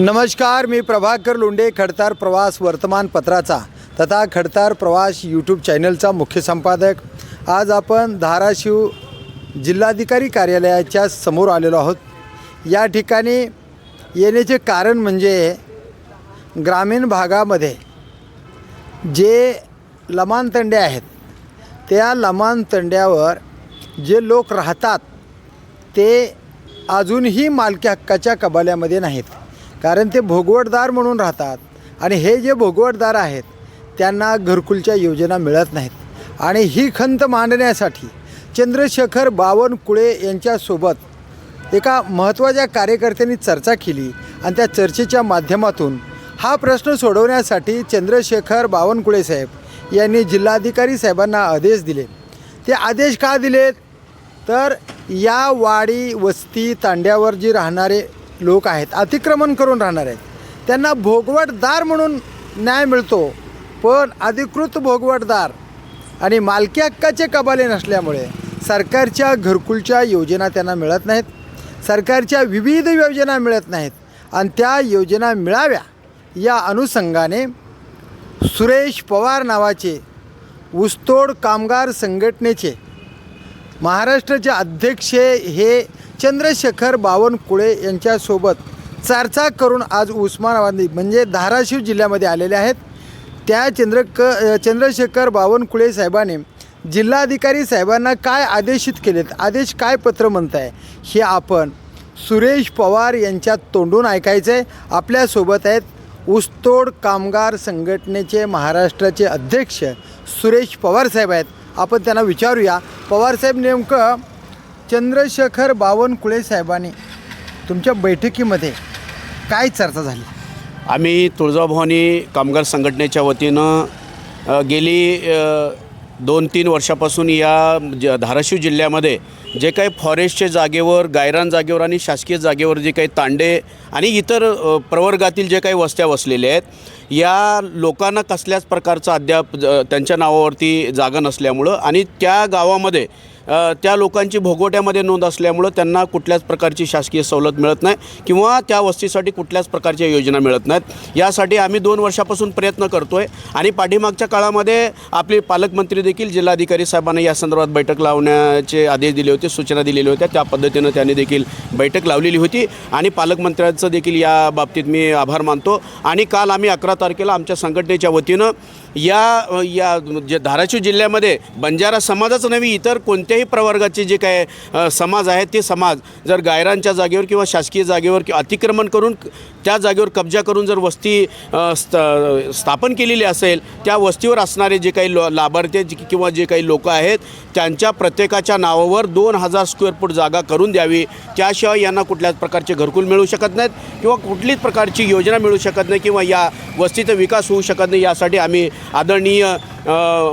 नमस्कार मी प्रभाकर लोंडे खडतार प्रवास वर्तमानपत्राचा तथा खडतार प्रवास यूट्यूब चॅनलचा मुख्य संपादक. आज आपण धाराशिव जिल्हाधिकारी कार्यालयाच्या समोर आलेलो आहोत. या ठिकाणी येण्याचे कारण म्हणजे ग्रामीण भागामध्ये जे लमानतंडे आहेत त्या लमानतंड्यावर जे लोक राहतात ते अजूनही मालकी हक्काच्या कबाल्यामध्ये नाहीत. कारण ते भोगवटदार म्हणून राहतात. आणि हे जे भोगवटदार आहेत त्यांना घरकुलच्या योजना मिळत नाहीत. आणि ही खंत मांडण्यासाठी चंद्रशेखर बावनकुळे यांच्यासोबत एका महत्त्वाच्या कार्यकर्त्यांनी चर्चा केली आणि त्या चर्चेच्या माध्यमातून हा प्रश्न सोडवण्यासाठी चंद्रशेखर बावनकुळे साहेब यांनी जिल्हाधिकारी साहेबांना आदेश दिले. ते आदेश का दिलेत? तर या वाडी वस्ती तांड्यावर जी राहणारे लोक आहेत अतिक्रमण करून राहणार आहेत. त्यांना भोगवटदार म्हणून न्याय मिळतो पण अधिकृत भोगवटदार आणि मालकी हक्काचे कबाले नसल्यामुळे सरकारच्या घरकुलच्या योजना त्यांना मिळत नाहीत सरकारच्या विविध योजना मिळत नाहीत आणि त्या योजना मिळाव्या या अनुषंगाने सुरेश पवार नावाचे ऊसतोड कामगार संघटनेचे महाराष्ट्राचे अध्यक्ष हे चंद्रशेखर बावनकुळे यांच्यासोबत चर्चा करून आज उस्मानाबाद म्हणजे धाराशिव जिल्ह्यामध्ये आलेले आहेत. त्या चंद्र क चंद्रशेखर बावनकुळे साहेबाने जिल्हाधिकारी साहेबांना काय आदेशित केलेत आदेश काय पत्र म्हणत आहे हे आपण सुरेश पवार यांच्या तोंडून ऐकायचं आहे आपल्यासोबत आहेत ऊसतोड कामगार संघटनेचे महाराष्ट्राचे अध्यक्ष सुरेश पवार साहेब आहेत. आपण त्यांना विचारूया. पवार साहेब नेमकं चंद्रशेखर बावनकुळे साहेबांनी तुमच्या बैठकीमध्ये काय चर्चा झाली? आम्ही तुळजाभवानी कामगार संघटनेच्या वतीनं गेली दोन तीन वर्षापासून या ज धाराशिव जिल्ह्यामध्ये जे काही फॉरेस्टच्या जागेवर गायरान जागेवर आणि शासकीय जागेवर जे काही तांडे आणि इतर प्रवर्गातील जे काही वस्त्या वसलेल्या आहेत या लोकांना कसल्याच प्रकारचं अद्याप ज- त्यांच्या नावावरती जागा नसल्यामुळं आणि त्या गावामध्ये त्या लोकांची भोगवट्यामध्ये नोंद असल्यामुळं त्यांना कुठल्याच प्रकारची शासकीय सवलत मिळत नाही किंवा त्या वस्तीसाठी कुठल्याच प्रकारच्या योजना मिळत नाहीत. यासाठी आम्ही दोन वर्षापासून प्रयत्न करतो आहे आणि पाठीमागच्या काळामध्ये आपले पालकमंत्री देखील जिल्हाधिकारी साहेबांना या संदर्भात बैठक लावण्याचे आदेश दिले होते सूचना दिलेल्या होत्या. त्या पद्धतीनं त्यांनी देखील बैठक लावलेली होती आणि पालकमंत्र्यांचं देखील या बाबतीत मी आभार मानतो. आणि काल आम्ही अकरा तारखेला आमच्या संघटनेच्या वतीनं या या जे धाराशिव जिल्ह्यामध्ये बंजारा समाजाचं नव्हे इतर कोणत्याही प्रवर्गाचे जे काय समाज आहेत ते समाज जर गायरांच्या जागेवर किंवा शासकीय जागेवर किंवा अतिक्रमण करून त्या जागेवर कब्जा करून जर वस्ती स्त स्थापन केलेली असेल त्या वस्तीवर असणारे जे काही लो लाभार्थी किंवा जे काही लोक आहेत त्यांच्या प्रत्येकाच्या नावावर दोन हजार स्क्वेअर फूट जागा करून द्यावी. त्याशिवाय यांना कुठल्याच प्रकारचे घरकुल मिळू शकत नाहीत किंवा कुठलीच प्रकारची योजना मिळू शकत नाही किंवा या वस्तीचा विकास होऊ शकत नाही. यासाठी आम्ही आदरणीय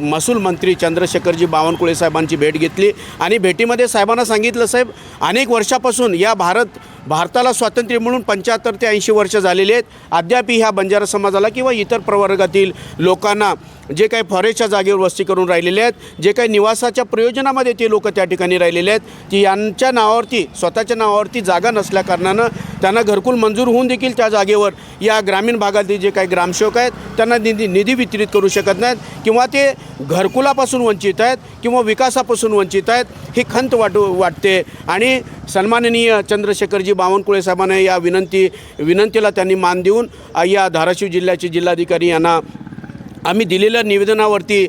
महसूल मंत्री चंद्रशेखरजी बावनकुळे साहेबांची भेट घेतली. आणि भेटीमध्ये साहेबांना सांगितलं साहेब अनेक वर्षापासून या भारत भारताला स्वातंत्र्य मिळून पंच्याहत्तर ते ऐंशी वर्ष झालेली आहेत. अद्यापही ह्या बंजारा समाजाला किंवा इतर प्रवर्गातील लोकांना जे काही फॉरेस्टच्या जागेवर वस्ती करून राहिलेले आहेत जे काही निवासाच्या प्रयोजनामध्ये ते लोक त्या ठिकाणी राहिलेले आहेत ती यांच्या नावावरती स्वतःच्या नावावरती जागा नसल्याकारणानं त्यांना घरकुल मंजूर होऊन देखील त्या जागेवर या ग्रामीण भागातील जे काही ग्रामसेवक आहेत त्यांना निधी निधी वितरित करू शकत नाहीत किंवा ते घरकुलापासून वंचित आहेत किंवा विकासापासून वंचित आहेत ही खंत वाटू वाटते. आणि सन्माननीय चंद्रशेखरजी बावनकुळे साहेबांना या विनंती विनंतीला त्यांनी मान देऊन या धाराशिव जिल्ह्याचे जिल्हाधिकारी यांना आम्ही दिलेल्या निवेदनावरती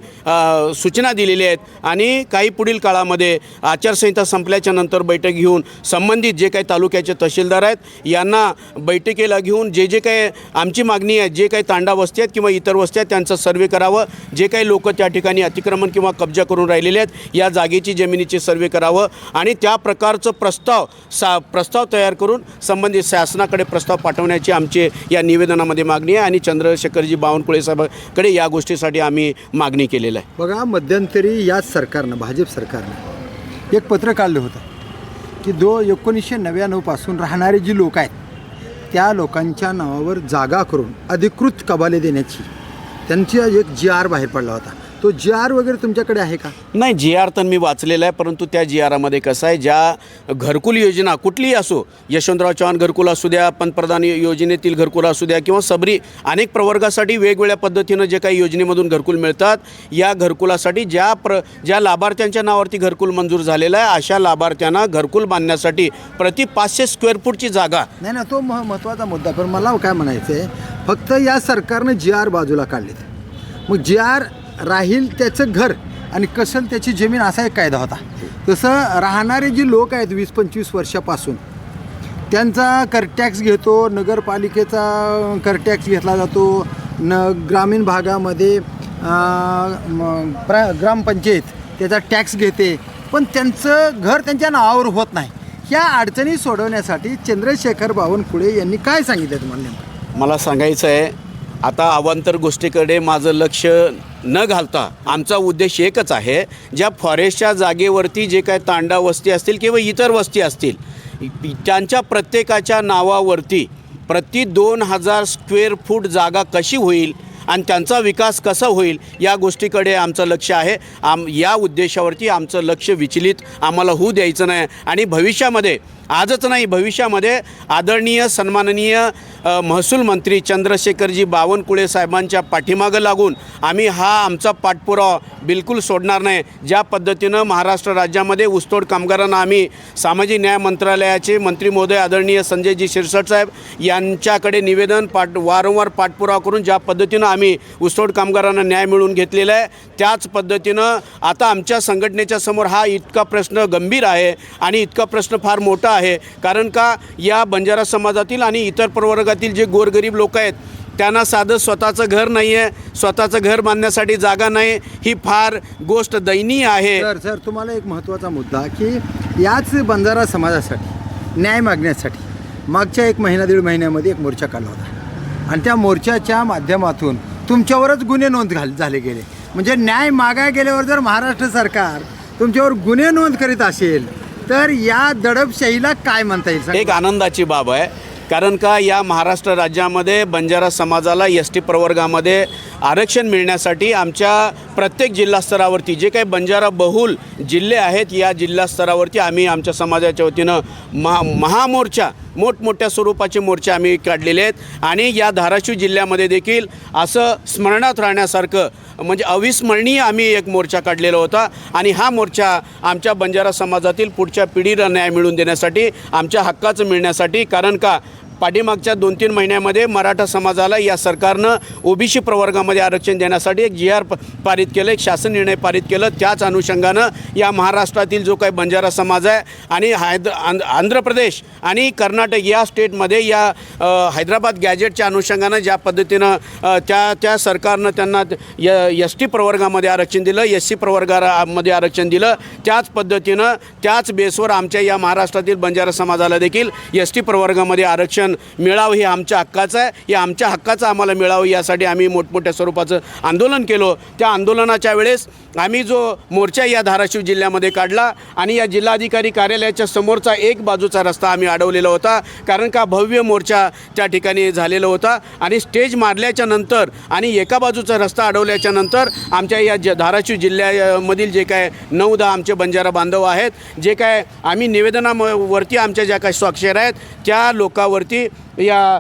सूचना दिलेल्या आहेत. आणि काही पुढील काळामध्ये आचारसंहिता संपल्याच्या नंतर बैठक घेऊन संबंधित जे काही तालुक्याचे तहसीलदार आहेत यांना बैठकीला घेऊन जे जे काही आमची मागणी आहे जे काही तांडा वस्ती आहेत किंवा इतर वस्ती आहेत त्यांचं सर्वे करावं. जे काही लोक त्या ठिकाणी अतिक्रमण किंवा कब्जा करून राहिलेले आहेत या जागेची जमिनीचे सर्वे करावं. आणि त्या प्रकारचं प्रस्ताव सा प्रस्ताव तयार करून संबंधित शासनाकडे प्रस्ताव पाठवण्याची आमची या निवेदनामध्ये मागणी आहे. आणि चंद्रशेखरजी बावनकुळे साहेबांकडे या या गोष्टीसाठी आम्ही मागणी केलेलं आहे. बघा मध्यंतरी याच सरकारनं भाजप सरकारनं एक पत्र काढलं होतं की दो एकोणीसशे नव्याण्णवपासून राहणारे जी लोक आहेत त्या लोकांच्या नावावर जागा करून अधिकृत कबाले देण्याची त्यांची एक जी आर बाहेर पडला होता. तो जी आर वगैरे तुमच्याकडे आहे का? नाही जी आर तर मी वाचलेला आहे परंतु त्या जी आरामध्ये कसं आहे ज्या घरकुल योजना कुठलीही असो यशवंतराव चव्हाण घरकुल असू द्या पंतप्रधान योजनेतील घरकुल असू द्या किंवा सबरी अनेक प्रवर्गासाठी वेगवेगळ्या पद्धतीनं जे काही योजनेमधून घरकुल मिळतात या घरकुलासाठी ज्या प्र ज्या लाभार्थ्यांच्या नावावरती घरकुल मंजूर झालेलं आहे अशा लाभार्थ्यांना घरकुल बांधण्यासाठी प्रति पाचशे स्क्वेअर फूटची जागा. नाही ना तो मह महत्त्वाचा मुद्दा पण मला काय म्हणायचं आहे फक्त या सरकारनं जी आर बाजूला काढलेत. मग जी आर राहील त्याचं घर आणि कसल त्याची जमीन असा एक कायदा होता. तसं राहणारे जे लोक आहेत वीस पंचवीस वर्षापासून त्यांचा कर टॅक्स घेतो नगरपालिकेचा कर टॅक्स घेतला जातो न ग्रामीण भागामध्ये अं, प्र ग्रामपंचायत त्याचा टॅक्स घेते पण त्यांचं घर त्यांच्या नावावर होत नाही. ह्या अडचणी सोडवण्यासाठी चंद्रशेखर बावनकुळे यांनी काय सांगितलं तुम्हाला मला सांगायचं आहे आता अवांतर गोष्टीकडे माझं लक्ष न घालता आमचा उद्देश एकच आहे ज्या फॉरेस्टच्या जागेवरती जे काय तांडा वस्ती असतील किंवा इतर वस्ती असतील त्यांच्या प्रत्येकाच्या नावावरती प्रति दोन हजार स्क्वेअर फूट जागा कशी होईल आणि त्यांचा विकास कसा होईल या गोष्टीकडे आमचं लक्ष आहे. आम या उद्देशावरती आमचं लक्ष विचलित आम्हाला होऊ द्यायचं नाही. आणि भविष्यामध्ये आजच नाही भविष्यामध्ये आदरणीय सन्माननीय महसूल मंत्री चंद्रशेखरजी बावनकुळे साहेबांच्या पाठीमागं लागून आम्ही हा आमचा पाठपुरावा बिलकुल सोडणार नाही. ज्या पद्धतीनं महाराष्ट्र राज्यामध्ये ऊसतोड कामगारांना आम्ही सामाजिक न्याय मंत्रालयाचे मंत्री महोदय आदरणीय संजयजी शिरसट साहेब यांच्याकडे निवेदन पाठ वारंवार पाठपुरावा करून ज्या पद्धतीनं आम्ही ऊसतोड कामगारांना न्याय मिळवून घेतलेला आहे त्याच पद्धतीनं आता आमच्या संघटनेच्या समोर हा इतका प्रश्न गंभीर आहे आणि इतका प्रश्न फार मोठा आहे. कारण का या बंजारा समाजातील आणि इतर प्रवर्गातील जे गोरगरीब लोक आहेत त्यांना साधं स्वतःचं घर नाही आहे स्वतःचं घर बांधण्यासाठी जागा नाही. ही फार गोष्ट दयनीय आहे. सर सर तुम्हाला एक महत्त्वाचा मुद्दा की याच बंजारा समाजासाठी न्याय मागण्यासाठी मागच्या एक महिना दीड महिन्यामध्ये एक मोर्चा काढला होता. आणि त्या मोर्चाच्या माध्यमातून तुमच्यावरच गुन्हे नोंद घाल झाले गेले. म्हणजे न्याय मागाय गेल्यावर जर महाराष्ट्र सरकार तुमच्यावर गुन्हे नोंद करीत असेल तर या दडपशाहीला काय म्हणता येईल एक आनंदाची बाब आहे. कारण का या महाराष्ट्र राज्यामध्ये बंजारा समाजाला एस टी प्रवर्गामध्ये आरक्षण मिळण्यासाठी आमच्या प्रत्येक जिल्हास्तरावरती जे काही बंजारा बहुल जिल्हे आहेत या जिल्हास्तरावरती आम्ही आमच्या समाजाच्या वतीनं महा महामोर्चा मोठमोठ्या स्वरूपाचे मोर्चे आम्ही काढलेले आहेत. आणि या धाराशिव जिल्ह्यामध्ये देखील असं स्मरणात राहण्यासारखं म्हणजे अविस्मरणीय आम्ही एक मोर्चा काढलेला होता. आणि हा मोर्चा आमच्या बंजारा समाजातील पुढच्या पिढीला न्याय मिळवून देण्यासाठी आमच्या हक्काचं मिळण्यासाठी कारण का पाठीमागच्या दोन तीन महिन्यामध्ये मराठा समाजाला या सरकारनं ओबीसी प्रवर्गामध्ये आरक्षण देण्यासाठी एक जी आर पारित केलं एक शासन निर्णय पारित केलं. त्याच अनुषंगानं या महाराष्ट्रातील जो काही बंजारा समाज आहे आणि हैद आंध्र प्रदेश आणि कर्नाटक या स्टेटमध्ये या हैदराबाद गॅजेटच्या अनुषंगानं ज्या पद्धतीनं त्या त्या सरकारनं त्यांना य एस टी प्रवर्गामध्ये आरक्षण दिलं एस सी प्रवर्गामध्ये आरक्षण दिलं. त्याच पद्धतीनं त्याच बेसवर आमच्या या महाराष्ट्रातील बंजारा समाजाला देखील एस टी प्रवर्गामध्ये आरक्षण मिळावं हे आमच्या हक्काचं आहे. हे आमच्या हक्काचं आम्हाला मिळावं यासाठी आम्ही मोठमोठ्या स्वरूपाचं आंदोलन केलं. त्या आंदोलनाच्या वेळेस आम्ही जो मोर्चा या धाराशिव जिल्ह्यामध्ये काढला आणि या जिल्हाधिकारी कार्यालयाच्या समोरचा एक बाजूचा रस्ता आम्ही अडवलेला होता. कारण का भव्य मोर्चा त्या ठिकाणी झालेला होता आणि स्टेज मारल्याच्या नंतर आणि एका बाजूचा रस्ता अडवल्याच्या नंतर आमच्या या ज धाराशिव जिल्ह्यामधील जे काय नऊ दहा आमचे बंजारा बांधव आहेत जे काय आम्ही निवेदनावरती आमच्या ज्या काही स्वाक्षर आहेत त्या लोकावरती या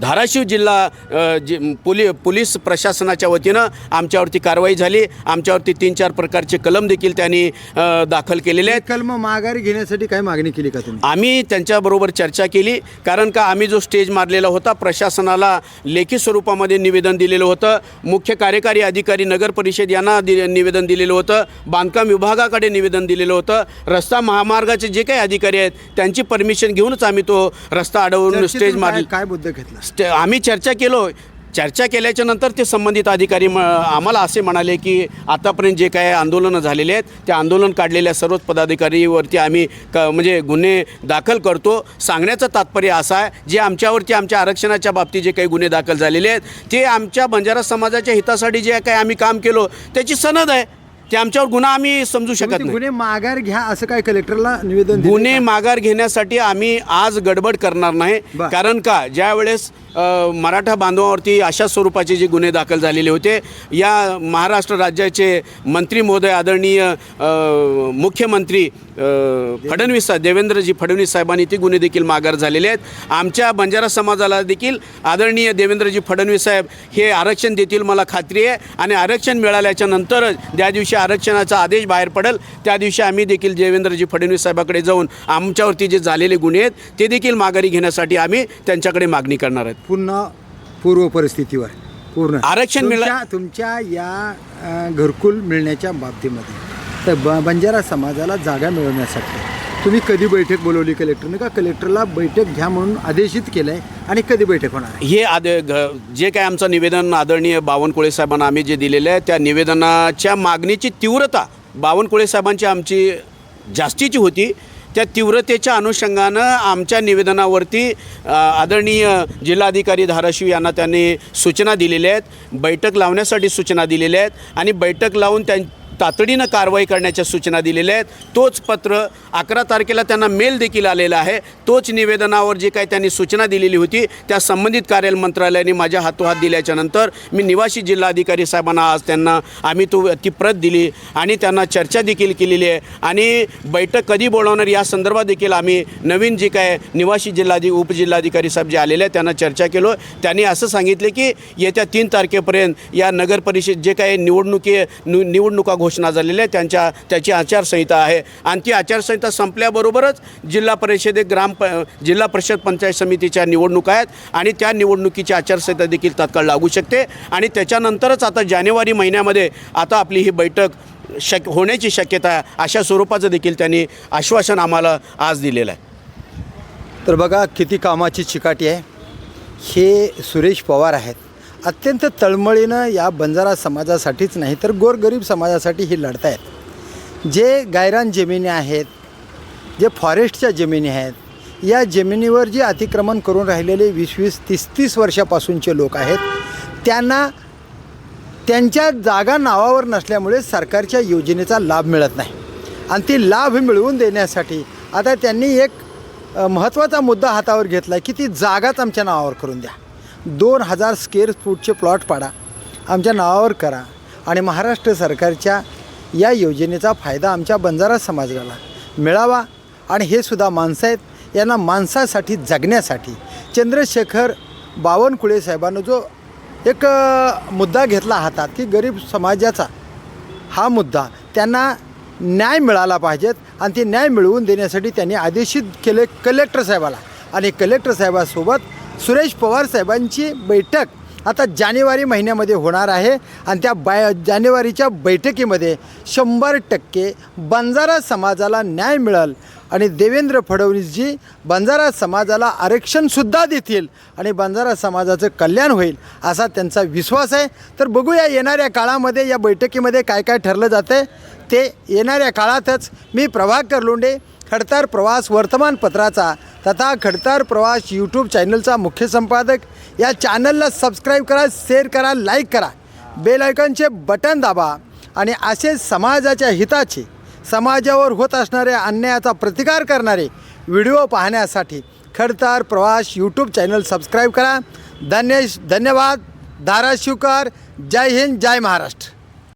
धाराशिव जिल्हा जि पोली पोलीस प्रशासनाच्या वतीनं आमच्यावरती कारवाई झाली. आमच्यावरती तीन चार प्रकारचे कलम देखील त्यांनी दाखल केलेले आहेत. कलम माघारी घेण्यासाठी काय मागणी केली का तुम्ही? आम्ही त्यांच्याबरोबर चर्चा केली. कारण का आम्ही जो स्टेज मारलेला होता प्रशासनाला लेखी स्वरूपामध्ये निवेदन दिलेलं होतं. मुख्य कार्यकारी अधिकारी नगर परिषद यांना दि निवेदन दिलेलं होतं. बांधकाम विभागाकडे निवेदन दिलेलं होतं. रस्ता महामार्गाचे जे काही अधिकारी आहेत त्यांची परमिशन घेऊनच आम्ही तो रस्ता अडवून स्टेज मारली. काय काय मुद्दा घेतला. स्टे आम्ही चर्चा केलो. चर्चा केल्याच्यानंतर ते संबंधित अधिकारी म आम्हाला असे म्हणाले की आतापर्यंत जे काय आंदोलनं झालेले आहेत ते आंदोलन काढलेल्या सर्वच पदाधिकारीवरती आम्ही क म्हणजे गुन्हे दाखल करतो. सांगण्याचं तात्पर्य असं आहे जे आमच्यावरती आमच्या आरक्षणाच्या बाबतीत जे काही गुन्हे दाखल झालेले आहेत ते आमच्या बंजारा समाजाच्या हितासाठी जे काही आम्ही काम केलो त्याची सनद आहे. ते आमच्यावर गुन्हा आम्ही समजू शकत नाही गुन्हे माघार घ्या असं काय कलेक्टरला निवेदन दिलंय गुन्हे का? माघार घेण्यासाठी आम्ही आज गडबड करणार नाही बर. कारण का ज्या वेळेस अ, मराठा बांधवावरती अशा स्वरूपाचे जे गुन्हे दाखल झालेले होते या महाराष्ट्र राज्याचे मंत्री महोदय आदरणीय अ, मुख्यमंत्री अ, फडणवीस साहेब देवेंद्रजी फडणवीस साहेबांनी ते गुन्हे देखील माघार झालेले आहेत आमच्या बंजारा समाजाला देखील आदरणीय देवेंद्रजी फडणवीस साहेब हे आरक्षण देतील मला खात्री आहे आणि आरक्षण मिळाल्याच्या नंतरच ज्या दिवशी आरक्षणाचा आदेश बाहेर पडेल. त्या दिवशी आम्ही देखील देवेंद्रजी फडणवीस साहेबाकडे जाऊन आमच्यावरती जे झालेले गुन्हे आहेत ते देखील माघारी घेण्यासाठी आम्ही त्यांच्याकडे मागणी करणार आहेत. पुन्हा पूर्व परिस्थितीवर पूर्ण. आरक्षण मिळा- तुमच्या- या घरकुल मिळण्याच्या बाबतीमध्ये तर ब बंजारा समाजाला जागा मिळवण्यासाठी तुम्ही कधी बैठक बोलवली कलेक्टरने? का कलेक्टरला बैठक घ्या म्हणून आदेशित केलं आहे आणि कधी बैठक होणार आहे? हे आद घ जे काय आमचं निवेदन आदरणीय बावनकुळे साहेबांना आम्ही जे दिलेलं आहे त्या निवेदनाच्या मागणीची तीव्रता बावनकुळे साहेबांची आमची जास्तीची होती. त्या तीव्रतेच्या अनुषंगानं आमच्या निवेदनावरती अ, आदरणीय जिल्हाधिकारी धाराशिव यांना त्यांनी सूचना दिलेल्या आहेत. बैठक लावण्यासाठी सूचना दिलेल्या आहेत आणि बैठक लावून त्यां तातडीनं कारवाई करण्याच्या सूचना दिलेल्या आहेत. तोच पत्र अकरा तारखेला त्यांना मेल देखील आलेला आहे. तोच निवेदनावर जे काही त्यांनी सूचना दिलेली होती त्या संबंधित कार्यालय मंत्रालयाने माझ्या हातोहात दिल्याच्या नंतर मी निवासी जिल्हाधिकारी साहेबांना आज त्यांना आम्ही तो ती प्रत दिली आणि त्यांना चर्चा देखील केलेली आहे. आणि बैठक कधी बोलावणार या संदर्भात देखील आम्ही नवीन जे काय निवासी जिल्हाधि उपजिल्हाधिकारी साहेब जे आलेले आहेत त्यांना चर्चा केलो. त्यांनी असं सांगितले की येत्या तीन तारखेपर्यंत या नगर परिषद जे काही निवडणुकी निवडणुका निवडणुका घोषणा झालेल्या आहे. त्यांच्या त्याची आचारसंहिता आहे. आणि ती आचारसंहिता संपल्याबरोबरच जिल्हा परिषदे ग्राम प जिल्हा परिषद पंचायत समितीच्या निवडणुका आहेत आणि त्या निवडणुकीची आचारसंहिता देखील तात्काळ लागू शकते. आणि त्याच्यानंतरच आता जानेवारी महिन्यामध्ये आता आपली ही बैठक शक होण्याची शक्यता आहे अशा स्वरूपाचं देखील त्यांनी आश्वासन आम्हाला आज दिलेलं आहे. तर बघा किती कामाची चिकाटी आहे. हे सुरेश पवार आहेत. अत्यंत तळमळीनं या बंजारा समाजासाठीच नाही तर गोरगरीब समाजासाठी ही लढत आहेत जे गायरान जमिनी आहेत जे फॉरेस्टच्या जमिनी आहेत या जमिनीवर जे अतिक्रमण करून राहिलेले वीस वीस तीस तीस वर्षापासूनचे लोक आहेत त्यांना त्यांच्या जागा नावावर नसल्यामुळे सरकारच्या योजनेचा लाभ मिळत नाही. आणि ती लाभ मिळवून देण्यासाठी आता त्यांनी एक महत्त्वाचा मुद्दा हातावर घेतला आहे की ती जागाच आमच्या नावावर करून द्या. दोन हजार स्क्वेअर फूटचे प्लॉट पाडा आमच्या नावावर करा आणि महाराष्ट्र सरकारच्या या योजनेचा फायदा आमच्या बंजारा समाजाला मिळावा. आणि हे सुद्धा माणसं आहेत यांना माणसासाठी जगण्यासाठी. चंद्रशेखर बावनकुळे साहेबांना जो एक मुद्दा घेतला हातात की गरीब समाजाचा हा मुद्दा त्यांना न्याय मिळाला पाहिजेत आणि ते न्याय मिळवून देण्यासाठी त्यांनी आदेशित केले कलेक्टर साहेबाला. आणि कलेक्टर साहेबासोबत सुरेश पवार साहेबांची बैठक आता जानेवारी महिन्यामध्ये होणार आहे. आणि त्या बाय जानेवारीच्या बैठकीमध्ये शंभर टक्के बंजारा समाजाला न्याय मिळेल. आणि देवेंद्र फडणवीसजी बंजारा समाजाला आरक्षणसुद्धा देतील. आणि बंजारा समाजाचं कल्याण होईल असा त्यांचा विश्वास आहे. तर बघूया येणाऱ्या काळामध्ये या बैठकीमध्ये काय काय ठरलं जातं आहे ते येणाऱ्या काळातच मी प्रभाकर लोंडे खडतार प्रवास वर्तमानपत्राचा तथा खडतार प्रवास यूट्यूब चॅनलचा मुख्य संपादक. या चॅनलला सबस्क्राईब करा शेअर करा लाईक करा. बेल आयकॉनचे बटन दाबा आणि असे समाजाच्या हिताचे समाजावर होत असणाऱ्या अन्यायाचा प्रतिकार करणारे व्हिडिओ पाहण्यासाठी खडतार प्रवास यूट्यूब चॅनल सबस्क्राईब करा. धन्य धन्यवाद. धाराशिवकर जय हिंद जय महाराष्ट्र.